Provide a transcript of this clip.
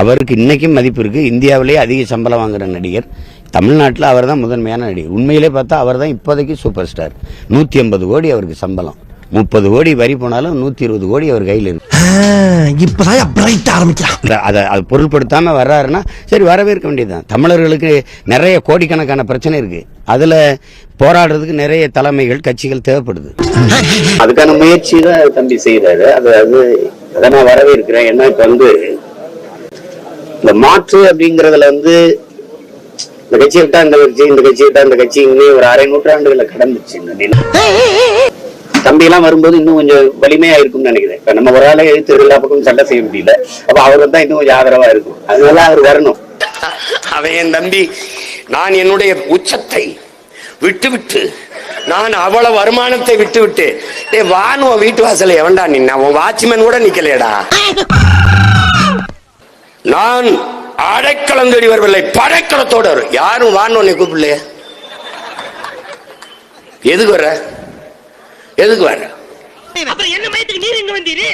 அவருக்கு இன்னைக்கும் மதிப்பு இருக்கு. இந்தியாவிலேயே அதிக சம்பளம் வாங்குற நடிகர். தமிழ்நாட்டில் அவர் தான் முதன்மையான நடிகர். உண்மையிலே பார்த்தா அவர் தான் இப்போதைக்கு சூப்பர் ஸ்டார் நூற்றி ஐம்பது கோடி அவருக்கு சம்பளம். முப்பது கோடி வரி போனாலும் நூற்றி இருபது கோடி அவர் கையில் இருக்கு. இப்பதான் பிரைட் ஆரம்பிக்கிறான். அதை அது பொருள்படுத்தாம வர்றாருன்னா சரி வரவேற்க வேண்டியதுதான். தமிழர்களுக்கு நிறைய கோடிக்கணக்கான பிரச்சனை இருக்கு. அதுல போராடுறதுக்கு நிறைய தலைமைகள் கட்சிகள் தேவைப்படுது. அதுக்கான முயற்சி தான் தம்பி செய்யறாரு அது அது அதை நான் வரவேற்கிறேன். ஏன்னா இப்ப வந்து இந்த மாற்று அப்படிங்கறதுல வந்து இந்த கட்சி விட்டா இந்த கட்சி இந்த கட்சி விட்டா இந்த கட்சி இன்னும் ஒரு அரை நூற்றாண்டுகளை கடந்துச்சு தம்பி எல்லாம் வரும்போது இன்னும் கொஞ்சம் வலிமையா இருக்கும்னு நினைக்கிறேன். இப்ப நம்ம ஒரு ஆளை எழுத்து எல்லா பக்கமும் சண்டை செய்ய முடியல. அப்ப அவருக்கு தான் இன்னும் கொஞ்சம் ஆதரவா இருக்கும். அதனால அவர் வரணும். அவன் என் தம்பி நான் என்னுடைய உச்சத்தை விட்டுவிட்டு நான் அவ்வளவு வருமானத்தை விட்டு டே வான்னு உன் வீட்டு வாசல்ல எவன்டா நின்ன? உன் வாட்ச்மேன் கூட நிக்கலையடா. நான் அடைக்கலம் தேடி வரவில்லை படைக்கலத்தோட வரும் யாரும் வான்னு கூப்பிடலையே? எதுக்கு வர்ற? எதுக்கு வர்ற? அப்புறம் என்ன மயத்துக்கு நீர் இங்க வந்தீரு?